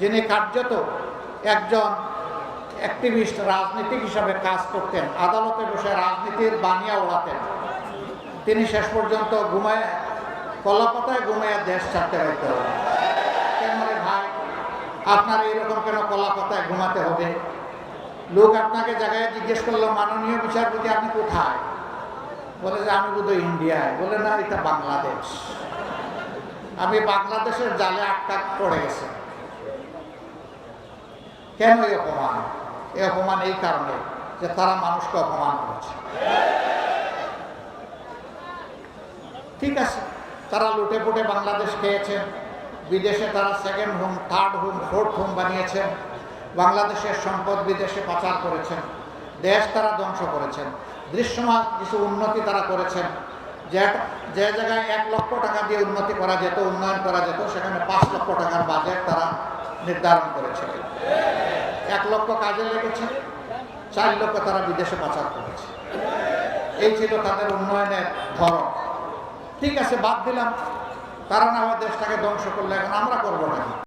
যিনি কার্যত একজন অ্যাক্টিভিস্ট, রাজনীতিক হিসাবে কাজ করতেন, আদালতে বসে রাজনীতির বানিয়া ওড়াতেন তিনি শেষ পর্যন্ত ঘুমায় কলাপাতায় ঘুমায় দেশ ছাড়তে হলেন কেন ভাই? আপনার এইরকম কেন কলাপাতায় ঘুমাতে হবে? লোক আপনাকে জায়গায় জিজ্ঞেস করল, মাননীয় বিচারপতি, আপনি কোথায়? বলে, যে আমি বোধহয় ইন্ডিয়ায়। বলে, না, এটা বাংলাদেশ। আমি বাংলাদেশের জালে আটকা পড়ে গেছে। কেন এই অপমান? এই অপমান এই কারণে যে তারা মানুষকে অপমান করছে। ঠিক আছে, তারা লুটে পুটে বাংলাদেশ খেয়েছেন, বিদেশে তারা second home third home fourth home বানিয়েছেন, বাংলাদেশের সম্পদ বিদেশে পাচার করেছেন, দেশ তারা ধ্বংস করেছেন, দৃশ্যমান কিছু উন্নতি তারা করেছেন। যে যে জায়গায় এক লক্ষ টাকা দিয়ে উন্নতি করা যেত, উন্নয়ন করা যেত, সেখানে পাঁচ লক্ষ টাকার বাজেট তারা নির্ধারণ করেছিলেন এক লক্ষ কাজে লেগেছে, চার লক্ষ তারা বিদেশে পাচার করেছে। এই ছিল তাদের উন্নয়নের ধরন। ঠিক আছে, বাদ দিলাম। তারা না আমার দেশটাকে ধ্বংস করলে এখন আমরা করব না।